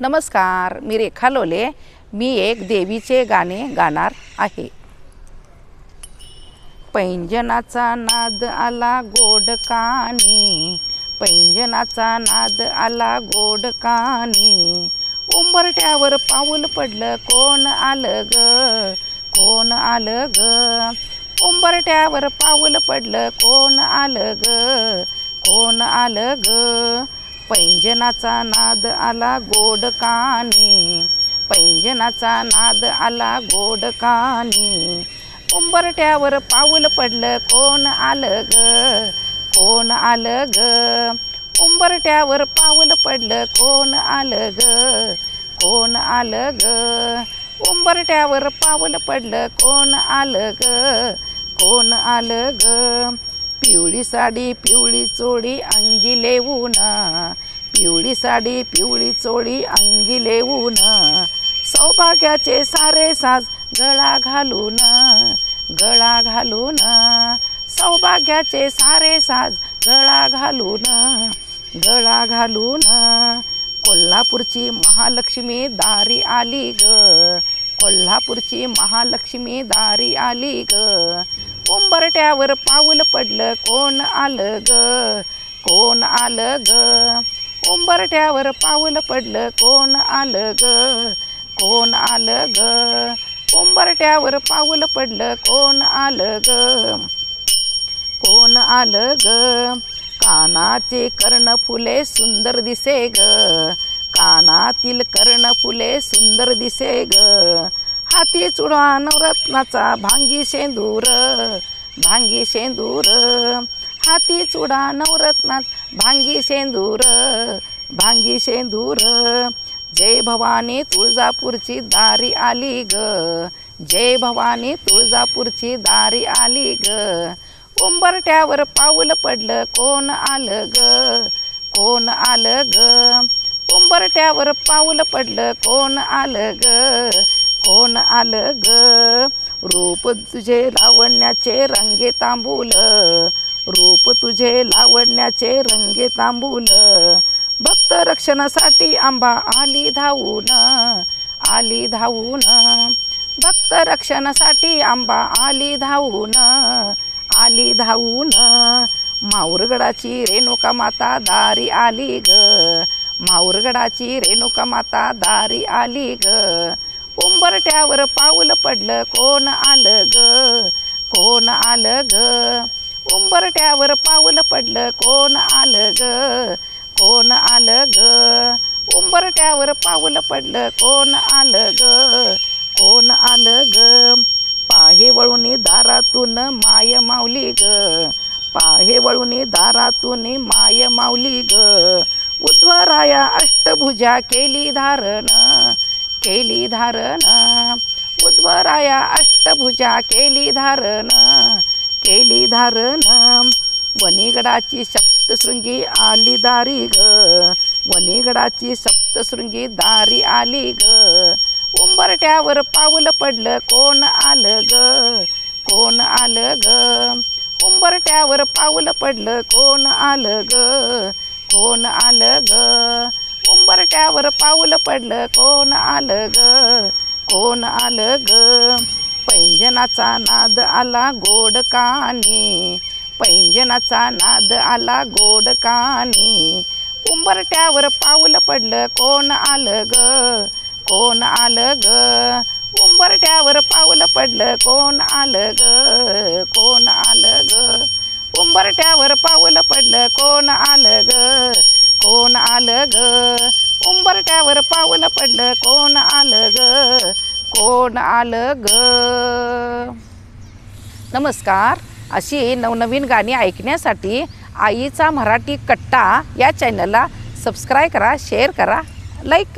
नमस्कार मी रेखा लोले. मी एक देवीचे गाणे गाणार आहे. पैंजनाचा नाद आला गोड कानी. पैंजनाचा नाद आला गोड कानी. उंबरट्यावर पाऊल पडलं कोण आलं ग? कोण आलं ग? उंबरट्यावर पाऊल पडलं कोण आलं ग? कोण आलं ग? पैंजनाचा नाद आला गोड कानी. पैंजनाचा नाद आला गोड कानी. उंबरट्यावर पाऊल पडलं कोण आलं ग? कोण आलं ग? उंबरट्यावर पाऊल पडलं कोण आलं ग? कोण आलं ग? उंबरट्यावर पाऊल पडलं कोण आलं ग? कोण आलं ग? पिवळी साडी पिवळी चोळी अंगी लेवून पिवळी साडी पिवळी चोळी अंगी लेवून सौभाग्याचे सारे साज गळा घालून गळा घालून. सौभाग्याचे सारे साज गळा घालून गळा घालून. कोल्हापूरची महालक्ष्मी दारी आली ग. कोल्हापूरची महालक्ष्मी दारी आली ग. उंबरट्यावर पाऊल पडलं कोण आलं ग? कोण आलं ग? उंबरट्यावर पाऊल पडलं कोण आलं ग? कोण आलं ग? उंबरट्यावर पाऊल पडलं कोण आलं ग? कोण आलं ग? कानाचे कर्णफुले सुंदर दिसे ग. कानातील कर्ण फुले सुंदर दिसे ग. हाती चुडवा नवरत्नाचा भांगी शेंदूर भांगी शेंदूर. हाती चुडा नवरत्नात भांगी शेंदूर भांगी शेंदूर. जय भवानी तुळजापूरची दारी आली ग. जय भवानी तुळजापूरची दारी आली ग. उंबरट्यावर पाऊल पडलं कोण आलं ग? कोण आलं ग? कोरट्यावर पाऊल पडलं कोण आलं ग? कोण आलं ग? रूप तुझे लावण्याचे रंगे तांबूल. रूप तुझे लावण्याचे रंगे तांबूल. भक्त रक्षणासाठी आंबा आली धावून आली धावून. भक्त रक्षणासाठी आंबा आली धावून आली धावून. माऊरगडाची रेणुका माता दारी आली ग. माऊरगडाची रेणुका माता दारी आली ग. उंबरट्यावर पाऊल पडलं कोण आलं ग? कोण आलं ग? उंबरट्यावर पाऊल पडलं कोण आलं ग? कोण आलं ग? उंबरट्यावर पाऊल पडलं कोण आलं ग? कोण आलं ग? पाहे वळून दारातून माय माऊली ग. पाहे वळून दारातून माय माऊली ग. स्वराया अष्टभुजा केली धारण केली धारण. उद्वराया अष्टभुजा केली धारण केली धारण. वनिगडाची सप्तशृंगी आली दारी ग वनिगडाची सप्तशृंगी दारी आली ग. उंबरट्यावर पाऊल पडलं कोण आलं ग? कोण आलं ग? उंबरट्यावर पाऊल पडलं कोण आलं ग? कोण आलं ग? उंबरट्यावर पाऊल पडलं कोण आलं ग? कोण आलं ग? पैंजनाचा नाद आला गोड कानी पैंजनाचा नाद आला गोड कानी. उंबरट्यावर पाऊल पडलं कोण आलं ग? कोण आलं ग? उंबरट्यावर पाऊल पडलं कोण आलं ग? कोण आलं ग? उंबरट्यावर पाऊल पडलं कोण आलं ग? कोण आलं ग? उंबरट्यावर पाऊल पडलं कोण आलं ग? कोण आलं ग? नमस्कार. अशी नवनवीन गाणी ऐकण्यासाठी आईचा मराठी कट्टा या चॅनलला सबस्क्राईब करा शेअर करा लाईक करा.